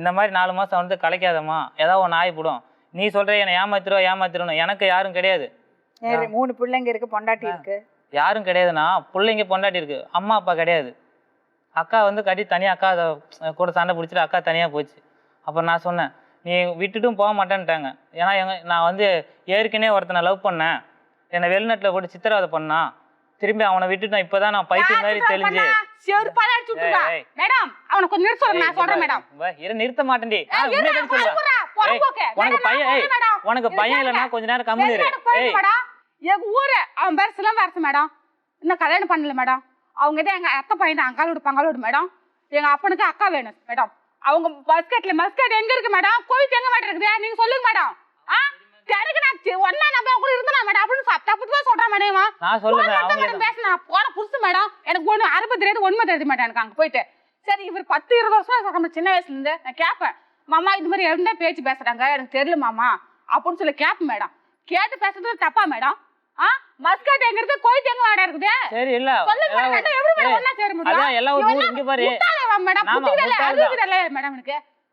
இந்த மாதிரி நாலு மாதம் வந்து கலைக்காதம்மா. ஏதாவது ஒன்று ஆகிப்படும் நீ சொல்கிற என்னை ஏமாத்திருவா ஏமாத்திருவணும் எனக்கு யாரும் கிடையாது. மூணு பிள்ளைங்க இருக்கு பொண்டாட்டி இருக்கு. யாரும் கிடையாதுண்ணா. பிள்ளைங்க பொண்டாட்டி இருக்கு. அம்மா அப்பா கிடையாது. அக்கா வந்து கட்டி தனியாக அக்கா கூட சண்டை பிடிச்சிட்டு அக்கா தனியாக போச்சு. அப்போ நான் சொன்னேன் நீ விட்டுட்டும் போக மாட்டேன்ட்டாங்க. ஏன்னா எங்க நான் வந்து ஏற்கனவே ஒருத்தனை லவ் பண்ணேன். என்னை வெளிநாட்டில் போட்டு சித்திரவதை பண்ணான். திரும்பி அவனை விட்டுட்டேன் இப்போதான் நான் பைத்தியம் மாதிரி தெளிஞ்சு. செருப்பால அடிச்சு ஏய். மேடம் அவனை கொஞ்சம் நிறுத்த சொல்லுங்க நான் சொல்றேன் மேடம். இரு நிறுத்த மாட்டேன்டி. உனக்கு பையன் நான். உனக்கு பையன் கொஞ்ச நேரம் கம்முனு இரு. எங்க ஊரு அவன் பேர் சிலம்பரசு மேடம். இன்னும் கல்யாணம் பண்ணல மேடம். அவங்க தான் எங்க அத்தை பையன் அங்காளோடு பங்காளோடு மேடம். எங்க அப்பனுக்கு அக்கா வேணும் மேடம். அவங்க மஸ்கட்ல மஸ்கட் எங்க இருக்கு மேடம்? கோயில் எங்க மேடம் இருக்குது நீங்க சொல்லுங்க மேடம். ஆ? நான் சி- ஒண்ணா நம்ப கூட இருந்தா மேடம்? அப்படின்னு தப்பு தான் சொல்றான் மேடம். நான் சொல்லுவேன் மேடம் பேசினா. புதுசு மேடம் எனக்கு ஒண்ணு அறுபது தெரியாது ஒண்ணுமே தெரியுது மேடம் எனக்கு அங்க போயிட்டு. சரி இவர் பத்து இருபது வருஷம் சொல்றேன் சின்ன வயசுல இருந்து. நான் கேட்பேன் மாமா இது மாதிரி என்ன பேச்சு பேசுறாங்க? எனக்கு தெரியல மாமா. அப்படின்னு சொல்லி கேட்பேன் மேடம் கேட்டு பேசுறது தப்பா மேடம் ஆ? மஸ்கட் எங்க இருக்கு கோயில் எங்க மேடம் இருக்குது? சரி இல்ல. சொல்லுங்க மேடம் எப்படி மேடம் ஒண்ணா சேர முடியும்? அதான் எல்லாம் ஒரு இங்க பாரு. மேடம் மேடம் எனக்கு?